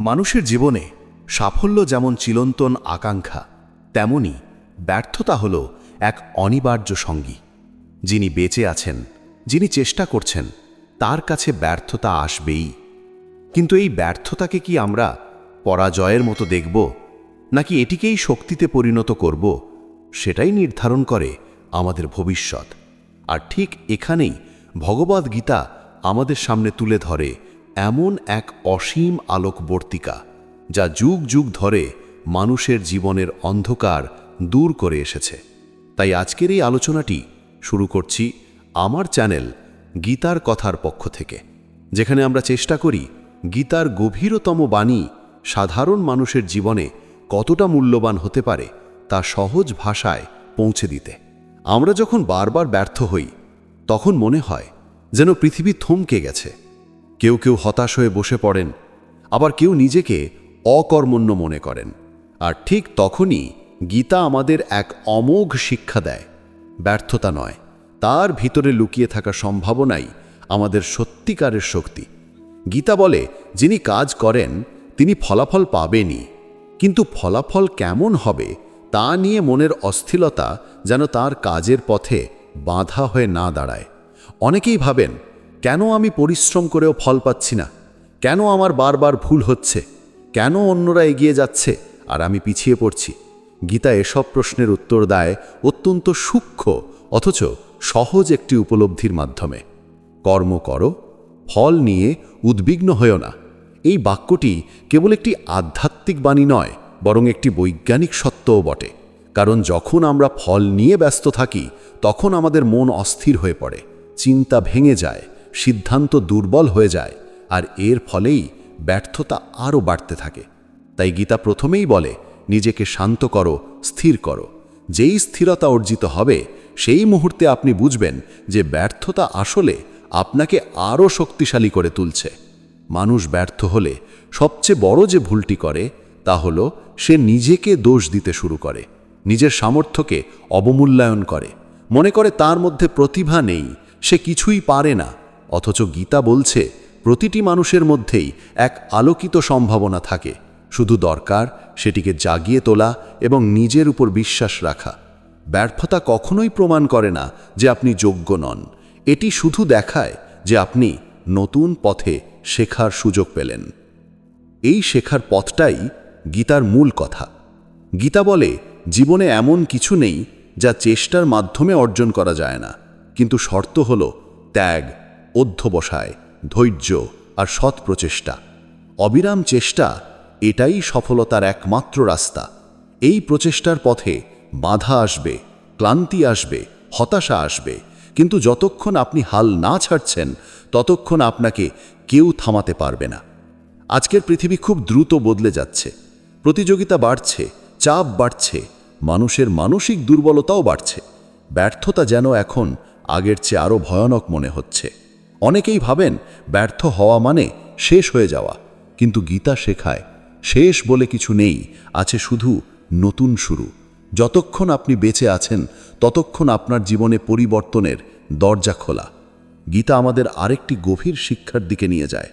মানুষের জীবনে সাফল্য যেমন চিরন্তন আকাঙ্ক্ষা, তেমনি ব্যর্থতা হল এক অনিবার্য সঙ্গী। যিনি বেঁচে আছেন, যিনি চেষ্টা করছেন, তার কাছে ব্যর্থতা আসবেই। কিন্তু এই ব্যর্থতাকে কি আমরা পরাজয়ের মতো দেখব, নাকি এটিকেই শক্তিতে পরিণত করব, সেটাই নির্ধারণ করে আমাদের ভবিষ্যৎ। আর ঠিক এখানেই ভগবদ্গীতা আমাদের সামনে তুলে ধরে এমন এক অসীম আলোকবর্তিকা, যা যুগ যুগ ধরে মানুষের জীবনের অন্ধকার দূর করে এসেছে। তাই আজকের এই আলোচনাটি শুরু করছি আমার চ্যানেল গীতার কথার পক্ষ থেকে, যেখানে আমরা চেষ্টা করি গীতার গভীরতম বাণী সাধারণ মানুষের জীবনে কতটা মূল্যবান হতে পারে তা সহজ ভাষায় পৌঁছে দিতে। আমরা যখন বারবার ব্যর্থ হই, তখন মনে হয় যেন পৃথিবী থমকে গেছে। কেউ কেউ হতাশ হয়ে বসে পড়েন, আবার কেউ নিজেকে অকর্মণ্য মনে করেন। আর ঠিক তখনই গীতা আমাদের এক অমোঘ শিক্ষা দেয়, ব্যর্থতা নয়, তার ভিতরে লুকিয়ে থাকা সম্ভাবনাই আমাদের সত্যিকারের শক্তি। গীতা বলে, যিনি কাজ করেন, তিনি ফলাফল পাবেনই, কিন্তু ফলাফল কেমন হবে তা নিয়ে মনের অস্থিরতা যেন তার কাজের পথে বাধা হয়ে না দাঁড়ায়। অনেকেই ভাবেন কেন আমি পরিশ্রম করেও ফল পাচ্ছি না? কেন আমার বারবার ভুল হচ্ছে? কেন অন্যরা এগিয়ে যাচ্ছে? আর আমি পিছিয়ে পড়ছি। গীতা এসব প্রশ্নের উত্তর দেয় অত্যন্ত সূক্ষ্ম, অথচ সহজ একটি উপলব্ধির মাধ্যমে। কর্ম করো, ফল নিয়ে উদ্বিগ্ন হয়েও না। এই বাক্যটি কেবল একটি আধ্যাত্মিক বাণী নয়, বরং একটি বৈজ্ঞানিক সত্যও বটে। কারণ যখন আমরা ফল নিয়ে ব্যস্ত থাকি, তখন আমাদের মন অস্থির হয়ে পড়ে, চিন্তা ভেঙে যায় সিদ্ধান্ত দুর্বল হয়ে যায় আর এর ফলেই ব্যর্থতা আরও বাড়তে থাকে। তাই গীতা প্রথমেই বলে, নিজেকে শান্ত করো, স্থির করো। যেই স্থিরতা অর্জিত হবে, সেই মুহূর্তে আপনি বুঝবেন যে ব্যর্থতা আসলে আপনাকে আরও শক্তিশালী করে তুলছে। মানুষ ব্যর্থ হলে সবচেয়ে বড় যে ভুলটি করে, তা হল সে নিজেকে দোষ দিতে শুরু করে, নিজের সামর্থ্যকে অবমূল্যায়ন করে। মনে করে তার মধ্যে প্রতিভা নেই, সে কিছুই পারে না অথচ গীতা বলছে, প্রতিটি মানুষের মধ্যেই এক আলোকিত সম্ভাবনা থাকে। শুধু দরকার সেটিকে জাগিয়ে তোলা এবং নিজের উপর বিশ্বাস রাখা। ব্যর্থতা কখনোই প্রমাণ করে না যে আপনি যোগ্য নন। এটি শুধু দেখায় যে আপনি নতুন পথে শেখার সুযোগ পেলেন। এই শেখার পথটাই গীতার মূল কথা। গীতা বলে, জীবনে এমন কিছু নেই যা চেষ্টার মাধ্যমে অর্জন করা যায় না। কিন্তু শর্ত হল ত্যাগ অধ্যবসায় ধৈর্য আর সৎ প্রচেষ্টা। অবিরাম চেষ্টা এটাই সফলতার একমাত্র রাস্তা। এই প্রচেষ্টার পথে বাধা আসবে, ক্লান্তি আসবে, হতাশা আসবে। কিন্তু যতক্ষণ আপনি হাল না ছাড়ছেন, ততক্ষণ আপনাকে কেউ থামাতে পারবে না। আজকের পৃথিবী খুব দ্রুত বদলে যাচ্ছে। প্রতিযোগিতা বাড়ছে, চাপ বাড়ছে, মানুষের মানসিক দুর্বলতাও বাড়ছে। ব্যর্থতা যেন এখন আগের চেয়ে আরও ভয়ানক মনে হচ্ছে। অনেকেই ভাবেন, ব্যর্থ হওয়া মানে শেষ হয়ে যাওয়া। কিন্তু গীতা শেখায়, শেষ বলে কিছু নেই, আছে শুধু নতুন শুরু। যতক্ষণ আপনি বেঁচে আছেন, ততক্ষণ আপনার জীবনে পরিবর্তনের দরজা খোলা। গীতা আমাদের আরেকটি গভীর শিক্ষার দিকে নিয়ে যায়।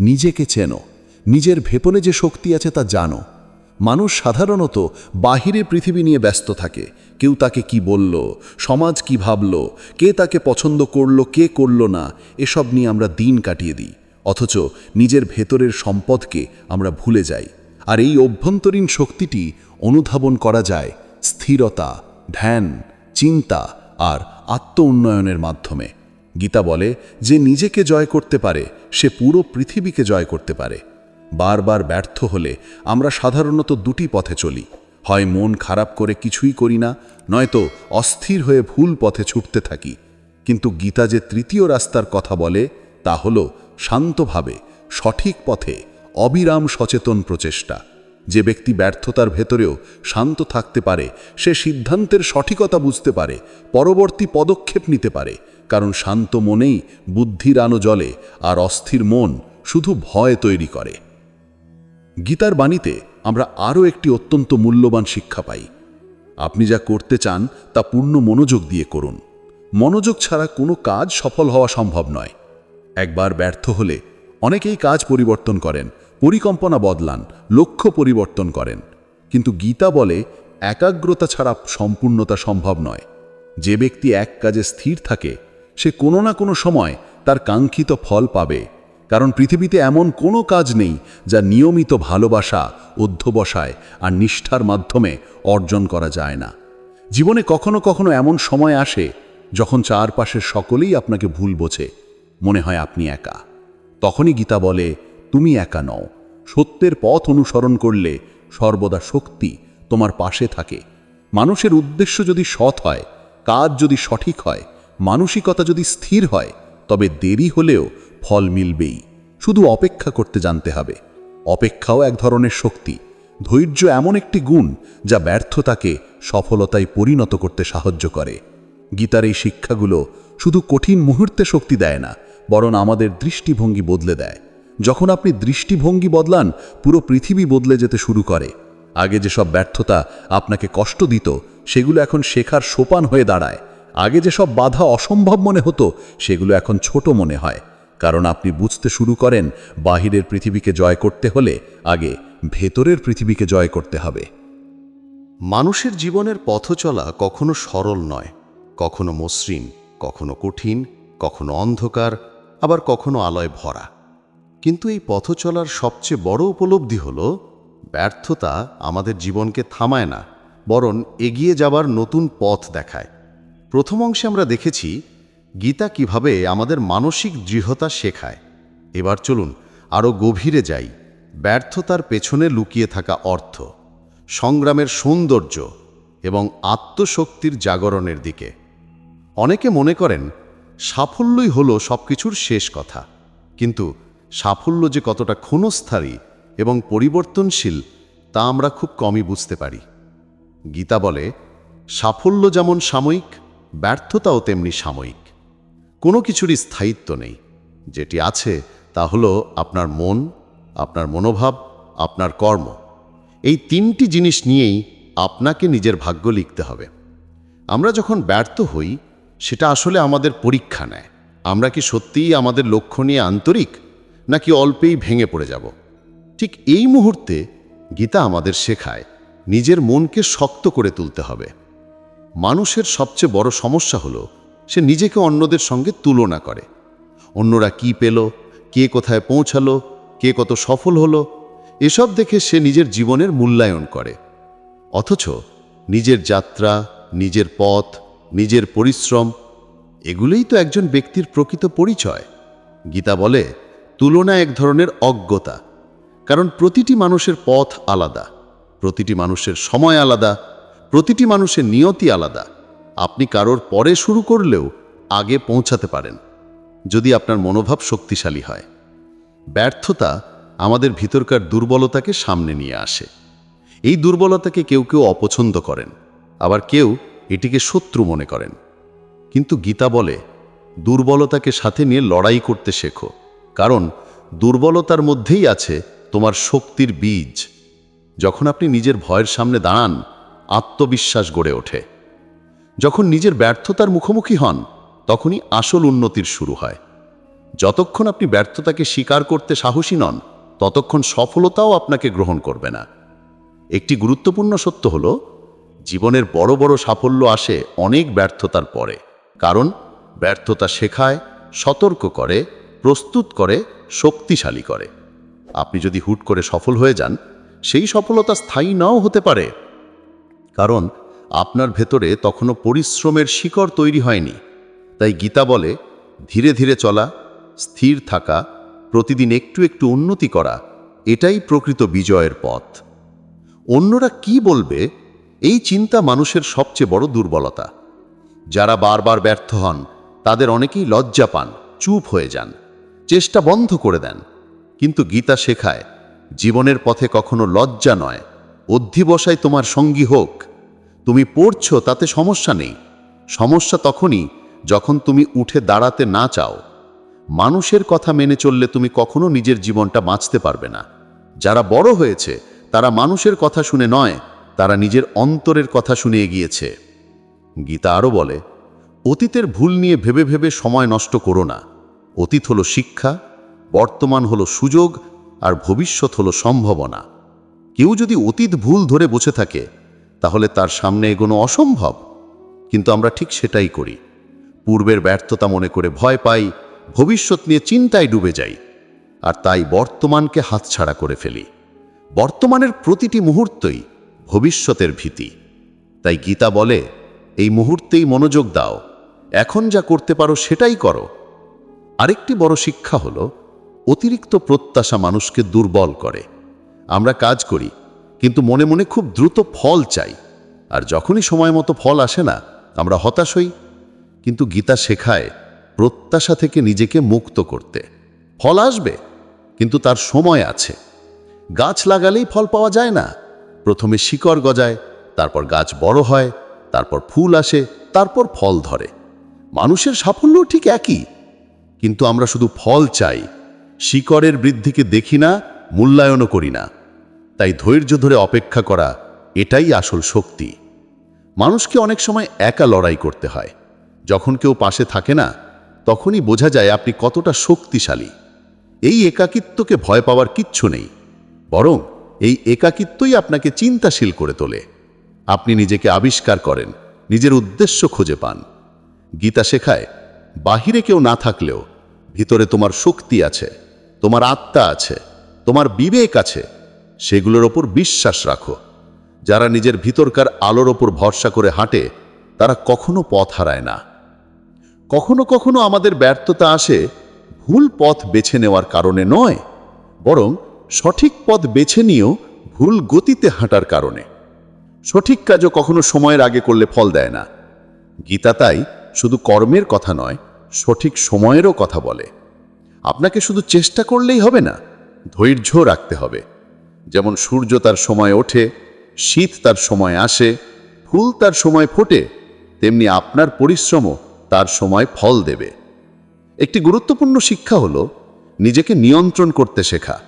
নিজেকে চেনো, নিজের ভেপনে যে শক্তি আছে তা জানো। মানুষ সাধারণত বাহিরে পৃথিবী নিয়ে ব্যস্ত থাকে কেউ তাকে কি বলল, সমাজ কি ভাবল, কে তাকে পছন্দ করল, কে করল না, এসব নিয়ে আমরা দিন কাটিয়ে দিই। অথচ নিজের ভেতরের সম্পদকে আমরা ভুলে যাই। আর এই অভ্যন্তরীণ শক্তিটি অনুধাবন করা যায় স্থিরতা, ধ্যান, চিন্তা আর আত্ম উন্নয়নের মাধ্যমে। গীতা বলে, যে নিজেকে জয় করতে পারে, সে পুরো পৃথিবীকে জয় করতে পারে। বারবার ব্যর্থ হলে আমরা সাধারণত দুটি পথে চলি। হয় মন খারাপ করে কিছুই করি না, নয়তো অস্থির হয়ে ভুল পথে ছুটতে থাকি। কিন্তু গীতা যে তৃতীয় রাস্তার কথা বলে, তা হল শান্তভাবে, সঠিক পথে, অবিরাম সচেতন প্রচেষ্টা। যে ব্যক্তি ব্যর্থতার ভেতরেও শান্ত থাকতে পারে, সে সিদ্ধান্তের সঠিকতা বুঝতে পারে, পরবর্তী পদক্ষেপ নিতে পারে। কারণ শান্ত মনেই বুদ্ধির আনো জলে আর অস্থির মন শুধু ভয় তৈরি করে। গীতার বাণীতে আমরা আরও একটি অত্যন্ত মূল্যবান শিক্ষা পাই। আপনি যা করতে চান, তা পূর্ণ মনোযোগ দিয়ে করুন। মনোযোগ ছাড়া কোনো কাজ সফল হওয়া সম্ভব নয়। একবার ব্যর্থ হলে অনেকেই কাজ পরিবর্তন করেন, পরিকল্পনা বদলান, লক্ষ্য পরিবর্তন করেন। কিন্তু গীতা বলে, একাগ্রতা ছাড়া সম্পূর্ণতা সম্ভব নয়। যে ব্যক্তি এক কাজে স্থির থাকে, সে কোনো না কোনো সময় তার কাঙ্ক্ষিত ফল পাবে। কারণ পৃথিবীতে এমন কোনো কাজ নেই যা নিয়মিত ভালোবাসা, অধ্যবসায় আর নিষ্ঠার মাধ্যমে অর্জন করা যায় না। জীবনে কখনো কখনো এমন সময় আসে যখন চারপাশের সকলেই আপনাকে ভুল বোঝে। মনে হয় আপনি একা। তখনই গীতা বলে, তুমি একা নও। সত্যের পথ অনুসরণ করলে সর্বদা শক্তি তোমার পাশে থাকে। মানুষের উদ্দেশ্য যদি সৎ হয়, কাজ যদি সঠিক হয়, মানসিকতা যদি স্থির হয়, তবে দেরি হলেও ফল মিলবেই, শুধু অপেক্ষা করতে জানতে হবে। অপেক্ষাও এক ধরনের শক্তি, ধৈর্য এমন একটি গুণ যা ব্যর্থতাকে সফলতায় পরিণত করতে সাহায্য করে। গীতার এই শিক্ষাগুলো শুধু কঠিন মুহূর্তে শক্তি দেয় না, বরং আমাদের দৃষ্টিভঙ্গি বদলে দেয়। যখন আপনি দৃষ্টিভঙ্গি বদলান, পুরো পৃথিবী বদলে যেতে শুরু করে। আগে যেসব ব্যর্থতা আপনাকে কষ্ট দিত, সেগুলো এখন শেখার সোপান হয়ে দাঁড়ায়। আগে যেসব বাধা অসম্ভব মনে হতো, সেগুলো এখন ছোট মনে হয়। কারণ আপনি বুঝতে শুরু করেন, বাহিরের পৃথিবীকে জয় করতে হলে আগে ভেতরের পৃথিবীকে জয় করতে হবে। মানুষের জীবনের পথ চলা কখনো সরল নয়, কখনো মসৃণ, কখনো কঠিন, কখনো অন্ধকার, আবার কখনো আলয় ভরা। কিন্তু এই পথ চলার সবচেয়ে বড় উপলব্ধি হল, ব্যর্থতা আমাদের জীবনকে থামায় না, বরং এগিয়ে যাবার নতুন পথ দেখায়। প্রথম অংশে আমরা দেখেছি গীতা কীভাবে আমাদের মানসিক দৃঢ়তা শেখায়? এবার চলুন আরও গভীরে যাই। ব্যর্থতার পেছনে লুকিয়ে থাকা অর্থ, সংগ্রামের সৌন্দর্য এবং আত্মশক্তির জাগরণের দিকে। অনেকে মনে করেন, সাফল্যই হলো সবকিছুর শেষ কথা। কিন্তু সাফল্য যে কতটা ক্ষণস্থায়ী এবং পরিবর্তনশীল, তা আমরা খুব কমই বুঝতে পারি। গীতা বলে, সাফল্য যেমন সাময়িক, ব্যর্থতাও তেমনি সাময়িক। কোনো কিছুরই স্থায়িত্ব নেই। যেটি আছে তা হলো আপনার মন, আপনার মনোভাব, আপনার কর্ম। এই তিনটি জিনিস নিয়েই আপনাকে নিজের ভাগ্য লিখতে হবে। আমরা যখন ব্যর্থ হই, সেটা আসলে আমাদের পরীক্ষা নেয়। আমরা কি সত্যিই আমাদের লক্ষ্য নিয়ে আন্তরিক, নাকি অল্পেই ভেঙে পড়ে যাব? ঠিক এই মুহূর্তে গীতা আমাদের শেখায়, নিজের মনকে শক্ত করে তুলতে হবে। মানুষের সবচেয়ে বড় সমস্যা হলো সে নিজেকে অন্যদের সঙ্গে তুলনা করে। অন্যরা কি পেল, কে কোথায় পৌঁছালো, কে কত সফল হলো, এসব দেখে সে নিজের জীবনের মূল্যায়ন করে। অথচ নিজের যাত্রা, নিজের পথ, নিজের পরিশ্রম, এগুলোই তো একজন ব্যক্তির প্রকৃত পরিচয়। গীতা বলে, তুলনা এক ধরনের অজ্ঞতা, কারণ প্রতিটি মানুষের পথ আলাদা, প্রতিটি মানুষের সময় আলাদা, প্রতিটি মানুষের নিয়তি আলাদা। আপনি কারোর পরে শুরু করলেও আগে পৌঁছাতে পারেন, যদি আপনার মনোভাব শক্তিশালী হয়। ব্যর্থতা আমাদের ভিতরকার দুর্বলতাকে সামনে নিয়ে আসে। এই দুর্বলতাকে কেউ কেউ অপছন্দ করেন, আবার কেউ এটিকে শত্রু মনে করেন। কিন্তু গীতা বলে, দুর্বলতাকে সাথে নিয়ে লড়াই করতে শেখো, কারণ দুর্বলতার মধ্যেই আছে তোমার শক্তির বীজ। যখন আপনি নিজের ভয়ের সামনে দাঁড়ান, আত্মবিশ্বাস গড়ে ওঠে। যখন নিজের ব্যর্থতার মুখোমুখি হন, তখনই আসল উন্নতির শুরু হয়। যতক্ষণ আপনি ব্যর্থতাকে স্বীকার করতে সাহসী নন, ততক্ষণ সফলতাও আপনাকে গ্রহণ করবে না। একটি গুরুত্বপূর্ণ সত্য হল, জীবনের বড় বড় সাফল্য আসে অনেক ব্যর্থতার পরে। কারণ, ব্যর্থতা শেখায়, সতর্ক করে, প্রস্তুত করে, শক্তিশালী করে। আপনি যদি হুট করে সফল হয়ে যান, সেই সফলতা স্থায়ী নাও হতে পারে। কারণ আপনার ভেতরে তখনও পরিশ্রমের শিকড় তৈরি হয়নি। তাই গীতা বলে, ধীরে ধীরে চলা, স্থির থাকা, প্রতিদিন একটু একটু উন্নতি করা, এটাই প্রকৃত বিজয়ের পথ। অন্যরা কি বলবে, এই চিন্তা মানুষের সবচেয়ে বড় দুর্বলতা। যারা বারবার ব্যর্থ হন, তাদের অনেকেই লজ্জা পান, চুপ হয়ে যান, চেষ্টা বন্ধ করে দেন। কিন্তু গীতা শেখায়, জীবনের পথে কখনো লজ্জা নয়, অধ্যিবসায় তোমার সঙ্গী হোক। তুমি পড়ছ, তাতে সমস্যা নেই। সমস্যা তখনই যখন তুমি উঠে দাঁড়াতে না চাও। মানুষের কথা মেনে চললে তুমি কখনো নিজের জীবনটা বাঁচতে পারবে না। যারা বড় হয়েছে, তারা মানুষের কথা শুনে নয়, তারা নিজের অন্তরের কথা শুনে এগিয়েছে। গীতা আরও বলে, অতীতের ভুল নিয়ে ভেবে ভেবে সময় নষ্ট করো না। অতীত হলো শিক্ষা, বর্তমান হলো সুযোগ, আর ভবিষ্যৎ হলো সম্ভাবনা। কেউ যদি অতীত ভুল ধরে বসে থাকে তাহলে তার সামনে এগোনো অসম্ভব। কিন্তু আমরা ঠিক সেটাই করি। পূর্বের ব্যর্থতা মনে করে ভয় পাই, ভবিষ্যৎ নিয়ে চিন্তায় ডুবে যাই, আর তাই বর্তমানকে হাতছাড়া করে ফেলি। বর্তমানের প্রতিটি মুহূর্তই ভবিষ্যতের ভীতি। তাই গীতা বলে, এই মুহূর্তেই মনোযোগ দাও। এখন যা করতে পারো সেটাই করো। আরেকটি বড় শিক্ষা হলো, অতিরিক্ত প্রত্যাশা মানুষকে দুর্বল করে। আমরা কাজ করি কিন্তু মনে মনে খুব দ্রুত ফল চাই। আর যখনই সময় মতো ফল আসে না, আমরা হতাশ হই। কিন্তু গীতা শেখায় প্রত্যাশা থেকে নিজেকে মুক্ত করতে। ফল আসবে, কিন্তু তার সময় আছে। গাছ লাগালেই ফল পাওয়া যায় না। প্রথমে শিকড় গজায়, তারপর গাছ বড় হয়, তারপর ফুল আসে, তারপর ফল ধরে। মানুষের সাফল্য ঠিক একই। কিন্তু আমরা শুধু ফল চাই। শিকড়ের বৃদ্ধিকে দেখি না, মূল্যায়নও করি না। তাই ধৈর্য ধরে অপেক্ষা করা এটাই আসল শক্তি। মানুষকে অনেক সময় একা লড়াই করতে হয়। যখন কেউ পাশে থাকে না, তখনই বোঝা যায় আপনি কতটা শক্তিশালী। এই একাকিত্বকে ভয় পাওয়ার কিচ্ছু নেই, বরং এই একাকিত্বই আপনাকে চিন্তাশীল করে তোলে। আপনি নিজেকে আবিষ্কার করেন, নিজের উদ্দেশ্য খুঁজে পান। গীতা শেখায়, বাহিরে কেউ না থাকলেও ভিতরে তোমার শক্তি আছে, তোমার আত্মা আছে, তোমার বিবেক আছে। সেগুলোর ওপর বিশ্বাস রাখো। যারা নিজের ভিতরকার আলোর ওপর ভরসা করে হাঁটে, তারা কখনো পথ হারায় না। কখনো কখনো আমাদের ব্যর্থতা আসে ভুল পথ বেছে নেওয়ার কারণে নয়, বরং সঠিক পথ বেছে নিয়েও ভুল গতিতে হাঁটার কারণে। সঠিক কাজও কখনো সময়ের আগে করলে ফল দেয় না। গীতা তাই শুধু কর্মের কথা নয়, সঠিক সময়েরও কথা বলে। আপনাকে শুধু চেষ্টা করলেই হবে না ধৈর্য রাখতে হবে। যেমন সূর্য তার সময় ওঠে, শীত তার সময় আসে, ফুল তার সময় ফোটে, তেমনি আপনার পরিশ্রমও তার সময় ফল দেবে। একটি গুরুত্বপূর্ণ শিক্ষা হলো, নিজেকে নিয়ন্ত্রণ করতে শেখা।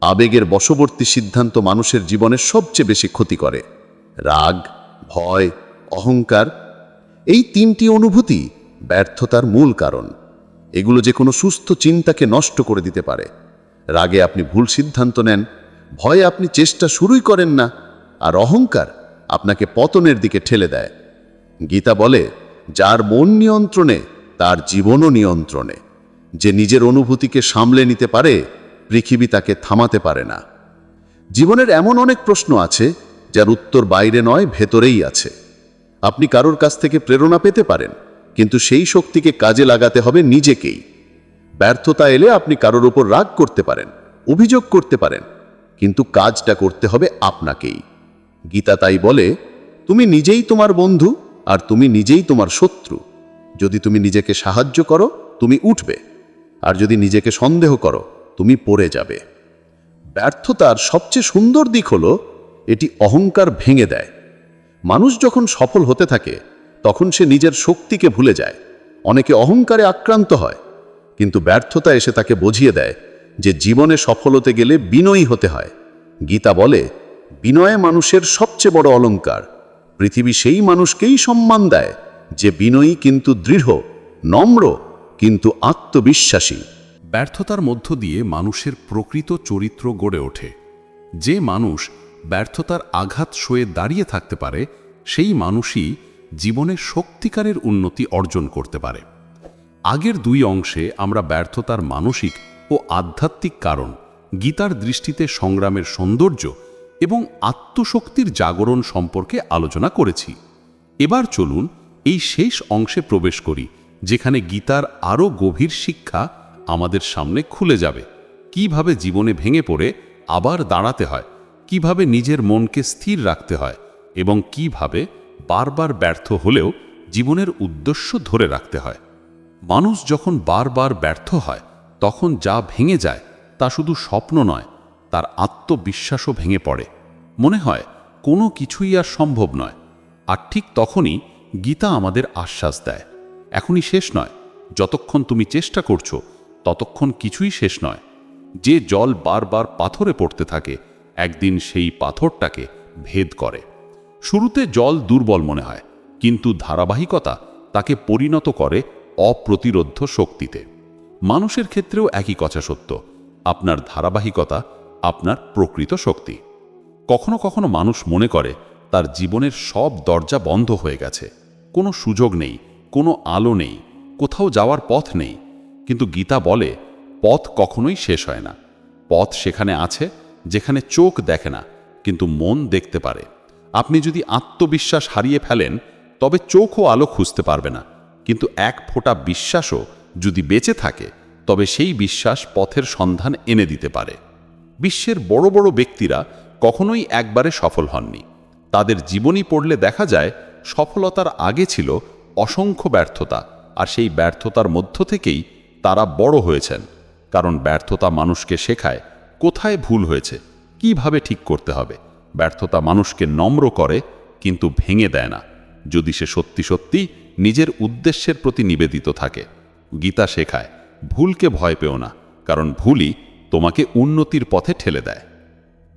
আবেগের বশবর্তী সিদ্ধান্ত মানুষের জীবনে সবচেয়ে বেশি ক্ষতি করে। রাগ, ভয়, অহংকার, এই তিনটি অনুভূতি ব্যর্থতার মূল কারণ। এগুলো যে কোনো সুস্থ চিন্তাকে নষ্ট করে দিতে পারে। রাগে আপনি ভুল সিদ্ধান্ত নেন ভয়ে আপনি চেষ্টা শুরুই করেন না, আর অহংকার আপনাকে পতনের দিকে ঠেলে দেয়। গীতা বলে, যার মন নিয়ন্ত্রণে, তার জীবনও নিয়ন্ত্রণে। যে নিজের অনুভূতিকে সামলে নিতে পারে, পৃথিবী তাকে থামাতে পারে না। জীবনের এমন অনেক প্রশ্ন আছে, যার উত্তর বাইরে নয়, ভেতরেই আছে। আপনি কারোর কাছ থেকে প্রেরণা পেতে পারেন, কিন্তু সেই শক্তিকে কাজে লাগাতে হবে নিজেকেই। ব্যর্থতা এলে আপনি কারোর উপর রাগ করতে পারেন, অভিযোগ করতে পারেন কিন্তু কাজটা করতে হবে আপনাকেই। গীতা তাই বলে, তুমি নিজেই তোমার বন্ধু আর তুমি নিজেই তোমার শত্রু। যদি তুমি নিজেকে সাহায্য করো, তুমি উঠবে। আর যদি নিজেকে সন্দেহ করো, তুমি পড়ে যাবে। ব্যর্থতার সবচেয়ে সুন্দর দিক হলো, এটি অহংকার ভেঙে দেয়। মানুষ যখন সফল হতে থাকে, তখন সে নিজের শক্তিকে ভুলে যায়। অনেকে অহংকারে আক্রান্ত হয়, কিন্তু ব্যর্থতা এসে তাকে বুঝিয়ে দেয় যে জীবনে সফল হতে গেলে বিনয়ী হতে হয়। গীতা বলে, বিনয়ে মানুষের সবচেয়ে বড় অলংকার। পৃথিবী সেই মানুষকেই সম্মান দেয়, যে বিনয়ী কিন্তু দৃঢ়, নম্র, কিন্তু আত্মবিশ্বাসী। ব্যর্থতার মধ্য দিয়ে মানুষের প্রকৃত চরিত্র গড়ে ওঠে। যে মানুষ ব্যর্থতার আঘাত সয়ে দাঁড়িয়ে থাকতে পারে, সেই মানুষই জীবনে সত্যিকারের উন্নতি অর্জন করতে পারে। আগের দুই অংশে আমরা ব্যর্থতার মানসিক ও আধ্যাত্মিক কারণ গীতার দৃষ্টিতে সংগ্রামের সৌন্দর্য এবং আত্মশক্তির জাগরণ সম্পর্কে আলোচনা করেছি। এবার চলুন এই শেষ অংশে প্রবেশ করি, যেখানে গীতার আরও গভীর শিক্ষা আমাদের সামনে খুলে যাবে। কীভাবে জীবনে ভেঙে পড়ে আবার দাঁড়াতে হয়, কীভাবে নিজের মনকে স্থির রাখতে হয় এবং কীভাবে বারবার ব্যর্থ হলেও জীবনের উদ্দেশ্য ধরে রাখতে হয়। মানুষ যখন বারবার ব্যর্থ হয় তখন যা ভেঙে যায় তা শুধু স্বপ্ন নয়, তার আত্মবিশ্বাসও ভেঙে পড়ে। মনে হয়, কোনো কিছুই আর সম্ভব নয়। আর ঠিক তখনই গীতা আমাদের আশ্বাস দেয়। এখনই শেষ নয়। যতক্ষণ তুমি চেষ্টা করছ, ততক্ষণ কিছুই শেষ নয়। যে জল বারবার পাথরে পড়তে থাকে, একদিন সেই পাথরটাকে ভেদ করে। শুরুতে জল দুর্বল মনে হয়, কিন্তু ধারাবাহিকতা তাকে পরিণত করে অপ্রতিরোধ্য শক্তিতে। মানুষের ক্ষেত্রেও একই কথা সত্য। আপনার ধারাবাহিকতা আপনার প্রকৃত শক্তি। কখনো কখনো মানুষ মনে করে তার জীবনের সব দরজা বন্ধ হয়ে গেছে। কোনো সুযোগ নেই, কোনো আলো নেই, কোথাও যাওয়ার পথ নেই। কিন্তু গীতা বলে, পথ কখনোই শেষ হয় না। পথ সেখানে আছে, যেখানে চোখ দেখে না, কিন্তু মন দেখতে পারে। আপনি যদি আত্মবিশ্বাস হারিয়ে ফেলেন, তবে চোখও আলো খুঁজতে পারবে না। কিন্তু এক ফোঁটা বিশ্বাসও যদি বেঁচে থাকে, তবে সেই বিশ্বাস পথের সন্ধান এনে দিতে পারে। বিশ্বের বড় বড় ব্যক্তিরা কখনোই একবারে সফল হননি। তাদের জীবনী পড়লে দেখা যায়, সফলতার আগে ছিল অসংখ্য ব্যর্থতা, আর সেই ব্যর্থতার মধ্য থেকেই তারা বড় হয়েছেন। কারণ ব্যর্থতা মানুষকে শেখায়, কোথায় ভুল হয়েছে, কীভাবে ঠিক করতে হবে। ব্যর্থতা মানুষকে নম্র করে, কিন্তু ভেঙে দেয় না। যদি সে সত্যি সত্যি নিজের উদ্দেশ্যের প্রতি নিবেদিত থাকে গীতা শেখায়, ভুলকে ভয় পেও না, কারণ ভুলই তোমাকে উন্নতির পথে ঠেলে দেয়।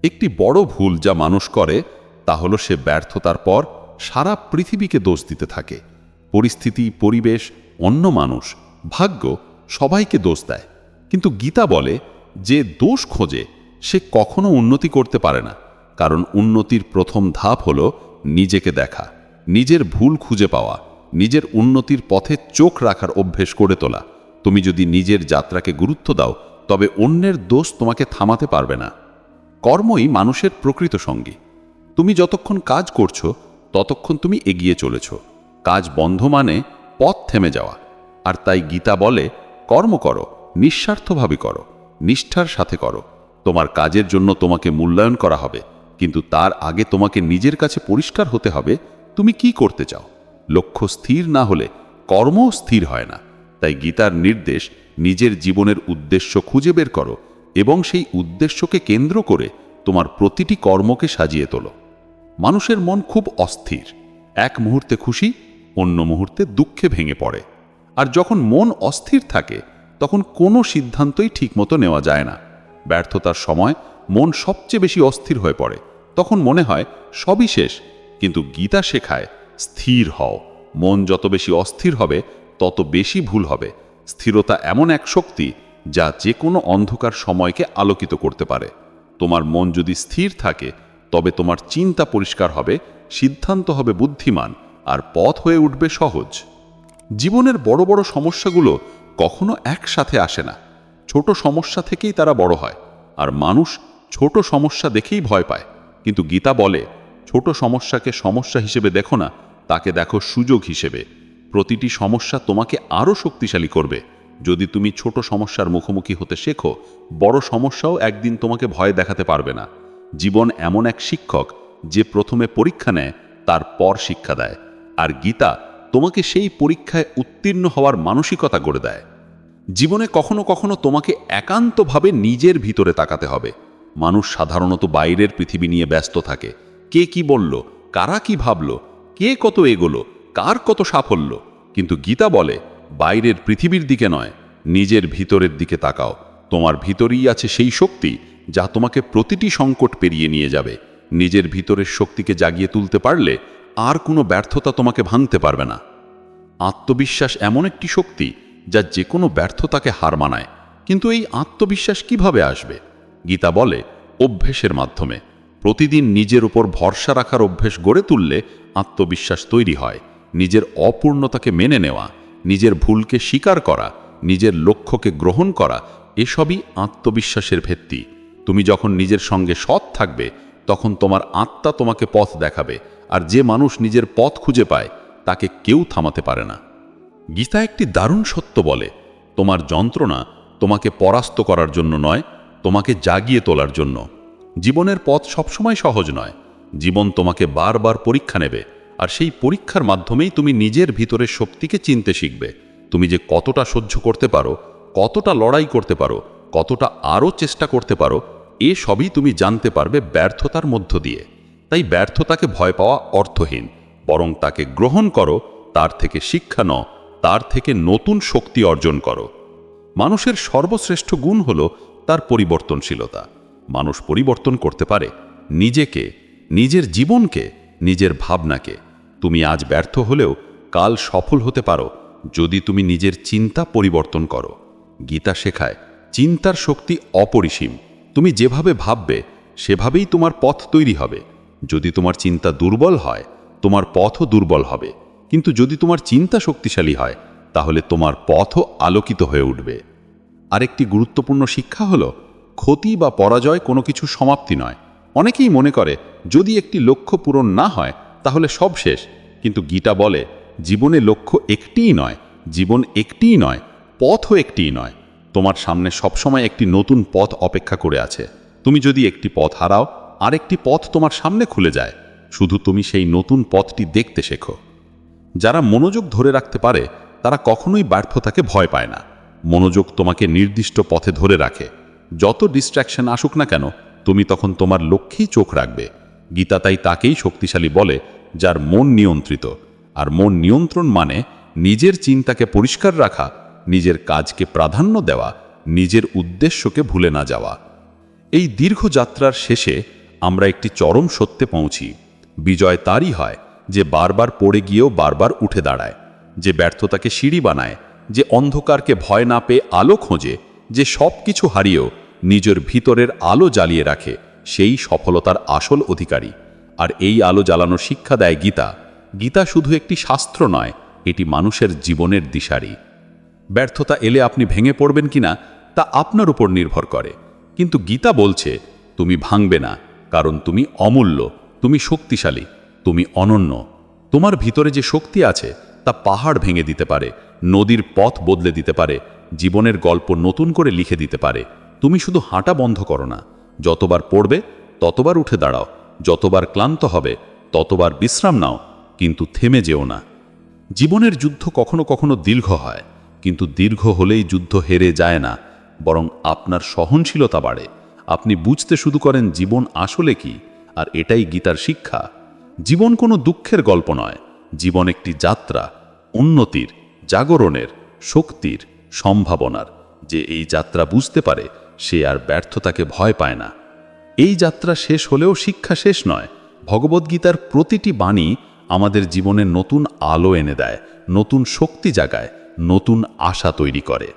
একটি বড় ভুল যা মানুষ করে, তা হলো সে ব্যর্থতার পর সারা পৃথিবীকে দোষ দিতে থাকে। পরিস্থিতি, পরিবেশ, অন্য মানুষ, ভাগ্য সবাইকে দোষ দেয়। কিন্তু গীতা বলে, যে দোষ খোঁজে, সে কখনো উন্নতি করতে পারে না। কারণ উন্নতির প্রথম ধাপ হলো নিজেকে দেখা, নিজের ভুল খুঁজে পাওয়া। নিজের উন্নতির পথে চোখ রাখার অভ্যেস করে তোলা। তুমি যদি নিজের যাত্রাকে গুরুত্ব দাও, তবে অন্যের দোষ তোমাকে থামাতে পারবে না। কর্মই মানুষের প্রকৃত সঙ্গী। তুমি যতক্ষণ কাজ করছ, ততক্ষণ তুমি এগিয়ে চলেছ। কাজ বন্ধ মানে পথ থেমে যাওয়া। আর তাই গীতা বলে, কর্ম করো, নিঃস্বার্থভাবে করো, নিষ্ঠার সাথে করো। তোমার কাজের জন্য তোমাকে মূল্যায়ন করা হবে, কিন্তু তার আগে তোমাকে নিজের কাছে পরিষ্কার হতে হবে, তুমি কি করতে চাও? লক্ষ্য স্থির না হলে কর্মও স্থির হয় না। তাই গীতার নির্দেশ নিজের জীবনের উদ্দেশ্য খুঁজে বের করো এবং সেই উদ্দেশ্যকে কেন্দ্র করে তোমার প্রতিটি কর্মকে সাজিয়ে তোলো। মানুষের মন খুব অস্থির। এক মুহূর্তে খুশি, অন্য মুহূর্তে দুঃখে ভেঙে পড়ে। আর যখন মন অস্থির থাকে, তখন কোনো সিদ্ধান্তই ঠিকমতো নেওয়া যায় না। ব্যর্থতার সময় মন সবচেয়ে বেশি অস্থির হয়ে পড়ে। তখন মনে হয়, সবই শেষ, কিন্তু গীতা শেখায় স্থির হও। মন যত বেশি অস্থির হবে, তত বেশি ভুল হবে। স্থিরতা এমন এক শক্তি যা যে কোনো অন্ধকার সময়কে আলোকিত করতে পারে। তোমার মন যদি স্থির থাকে, তবে তোমার চিন্তা পরিষ্কার হবে, সিদ্ধান্ত হবে বুদ্ধিমান, আর পথ হয়ে উঠবে সহজ। জীবনের বড় বড় সমস্যাগুলো কখনো একসাথে আসে না। ছোট সমস্যা থেকেই তারা বড় হয়, আর মানুষ ছোট সমস্যা দেখেই ভয় পায়। কিন্তু গীতা বলে, ছোট সমস্যাকে সমস্যা হিসেবে দেখো না তাকে দেখো সুযোগ হিসেবে। প্রতিটি সমস্যা তোমাকে আরও শক্তিশালী করবে। যদি তুমি ছোট সমস্যার মুখোমুখি হতে শেখো, বড় সমস্যাও একদিন তোমাকে ভয় দেখাতে পারবে না। জীবন এমন এক শিক্ষক, যে প্রথমে পরীক্ষা নেয়, তারপর শিক্ষা দেয়। আর গীতা তোমাকে সেই পরীক্ষায় উত্তীর্ণ হওয়ার মানসিকতা গড়ে দেয়। জীবনে কখনো কখনো তোমাকে একান্তভাবে নিজের ভিতরে তাকাতে হবে। মানুষ সাধারণত বাইরের পৃথিবী নিয়ে ব্যস্ত থাকে। কে কি বলল? কারা কি ভাবল? কে কত এগোলো, কার কত সাফল্য? কিন্তু গীতা বলে, বাইরের পৃথিবীর দিকে নয়, নিজের ভিতরের দিকে তাকাও। তোমার ভিতরেই আছে সেই শক্তি যা তোমাকে প্রতিটি সংকট পেরিয়ে নিয়ে যাবে। নিজের ভিতরের শক্তিকে জাগিয়ে তুলতে পারলে আর কোনো ব্যর্থতা তোমাকে ভাঙতে পারবে না। আত্মবিশ্বাস এমন একটি শক্তি যা যে কোনো ব্যর্থতাকে হার মানায়। কিন্তু এই আত্মবিশ্বাস কীভাবে আসবে? গীতা বলে, অভ্যেসের মাধ্যমে। প্রতিদিন নিজের উপর ভরসা রাখার অভ্যেস গড়ে তুললে আত্মবিশ্বাস তৈরি হয়। নিজের অপূর্ণতাকে মেনে নেওয়া, নিজের ভুলকে স্বীকার করা, নিজের লক্ষ্যকে গ্রহণ করা, এসবই আত্মবিশ্বাসের ভিত্তি। তুমি যখন নিজের সঙ্গে সৎ থাকবে, তখন তোমার আত্মা তোমাকে পথ দেখাবে, আর যে মানুষ নিজের পথ খুঁজে পায়, তাকে কেউ থামাতে পারে না। গীতা একটি দারুণ সত্য বলে, তোমার যন্ত্রণা তোমাকে পরাস্ত করার জন্য নয়, তোমাকে জাগিয়ে তোলার জন্য। জীবনের পথ সবসময় সহজ নয় জীবন তোমাকে বারবার পরীক্ষা নেবে, আর সেই পরীক্ষার মাধ্যমেই তুমি নিজের ভিতরের শক্তিকে চিনতে শিখবে। তুমি যে কতটা সহ্য করতে পারো, কতটা লড়াই করতে পারো, কতটা আরও চেষ্টা করতে পারো, এ সবই তুমি জানতে পারবে ব্যর্থতার মধ্য দিয়ে। তাই ব্যর্থতাকে ভয় পাওয়া অর্থহীন, বরং তাকে গ্রহণ করো, তার থেকে শিক্ষা নাও, তার থেকে নতুন শক্তি অর্জন করো। মানুষের সর্বশ্রেষ্ঠ গুণ হল তার পরিবর্তনশীলতা। মানুষ পরিবর্তন করতে পারে নিজেকে নিজের জীবনকে, নিজের ভাবনাকে। তুমি আজ ব্যর্থ হলেও কাল সফল হতে পারো, যদি তুমি নিজের চিন্তা পরিবর্তন করো। গীতা শেখায়, চিন্তার শক্তি অপরিসীম। তুমি যেভাবে ভাববে, সেভাবেই তোমার পথ তৈরি হবে। যদি তোমার চিন্তা দুর্বল হয়, তোমার পথও দুর্বল হবে। কিন্তু যদি তোমার চিন্তা শক্তিশালী হয়, তাহলে তোমার পথও আলোকিত হয়ে উঠবে। আরেকটি গুরুত্বপূর্ণ শিক্ষা হলো, ক্ষতি বা পরাজয় কোনো কিছু সমাপ্তি নয়। অনেকেই মনে করে যদি একটি লক্ষ্য পূরণ না হয়, তাহলে সব শেষ। কিন্তু গীতা বলে, জীবনে লক্ষ্য একটিই নয়, জীবন একটিই নয়, পথও একটিই নয়। তোমার সামনে সবসময় একটি নতুন পথ অপেক্ষা করে আছে। তুমি যদি একটি পথ হারাও, আরেকটি পথ তোমার সামনে খুলে যায়। শুধু তুমি সেই নতুন পথটি দেখতে শেখো। যারা মনোযোগ ধরে রাখতে পারে, তারা কখনোই ব্যর্থতাকে ভয় পায় না। মনোযোগ তোমাকে নির্দিষ্ট পথে ধরে রাখে। যত ডিস্ট্র্যাকশন আসুক না কেন, তুমি তখন তোমার লক্ষ্যেই চোখ রাখবে। গীতা তাই তাকেই শক্তিশালী বলে, যার মন নিয়ন্ত্রিত। আর মন নিয়ন্ত্রণ মানে নিজের চিন্তাকে পরিষ্কার রাখা, নিজের কাজকে প্রাধান্য দেওয়া, নিজের উদ্দেশ্যকে ভুলে না যাওয়া। এই দীর্ঘ যাত্রার শেষে আমরা একটি চরম সত্যে পৌঁছি। বিজয় তারই হয় যে বারবার পড়ে গিয়েও বারবার উঠে দাঁড়ায়, যে ব্যর্থতাকে সিঁড়ি বানায়, যে অন্ধকারকে ভয় না পেয়ে আলো খোঁজে, যে সব কিছু হারিয়েও নিজের ভিতরের আলো জ্বালিয়ে রাখে সেই সফলতার আসল অধিকারী। আর এই আলো জ্বালানো শিক্ষা দেয় গীতা। গীতা শুধু একটি শাস্ত্র নয়, এটি মানুষের জীবনের দিশারি। ব্যর্থতা এলে আপনি ভেঙে পড়বেন কিনা, তা আপনার উপর নির্ভর করে। কিন্তু গীতা বলছে, তুমি ভাঙবে না, কারণ তুমি অমূল্য, তুমি শক্তিশালী, তুমি অনন্য। তোমার ভিতরে যে শক্তি আছে, তা পাহাড় ভেঙে দিতে পারে, নদীর পথ বদলে দিতে পারে, জীবনের গল্প নতুন করে লিখে দিতে পারে। তুমি শুধু হাঁটা বন্ধ করো না যতবার পড়বে, ততবার উঠে দাঁড়াও। যতবার ক্লান্ত হবে, ততবার বিশ্রাম নাও, কিন্তু থেমে যেও না। জীবনের যুদ্ধ কখনো কখনো দীর্ঘ হয়, কিন্তু দীর্ঘ হলেই যুদ্ধ হেরে যায় না, বরং আপনার সহনশীলতা বাড়ে। আপনি বুঝতে শুরু করেন জীবন আসলে কি, আর এটাই গীতার শিক্ষা। জীবন কোনো দুঃখের গল্প নয়, জীবন একটি যাত্রা, উন্নতির, জাগরণের, শক্তির, সম্ভাবনার। যে এই যাত্রা বুঝতে পারে সে আর ব্যর্থতাকে ভয় পায় না। এই যাত্রা শেষ হলেও শিক্ষা শেষ নয়। ভগবদ্গীতার প্রতিটি বাণী আমাদের জীবনে নতুন আলো এনে দেয়, নতুন শক্তি জাগায়, নতুন আশা তৈরি করে।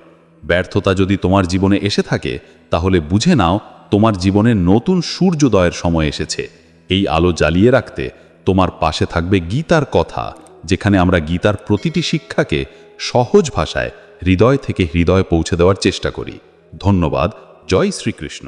ব্যর্থতা যদি তোমার জীবনে এসে থাকে, তাহলে বুঝে নাও তোমার জীবনে নতুন সূর্যোদয়ের সময় এসেছে। এই আলো জ্বালিয়ে রাখতে তোমার পাশে থাকবে গীতার কথা, যেখানে আমরা গীতার প্রতিটি শিক্ষাকে সহজ ভাষায় হৃদয় থেকে হৃদয় পৌঁছে দেওয়ার চেষ্টা করি। ধন্যবাদ জয় শ্রীকৃষ্ণ।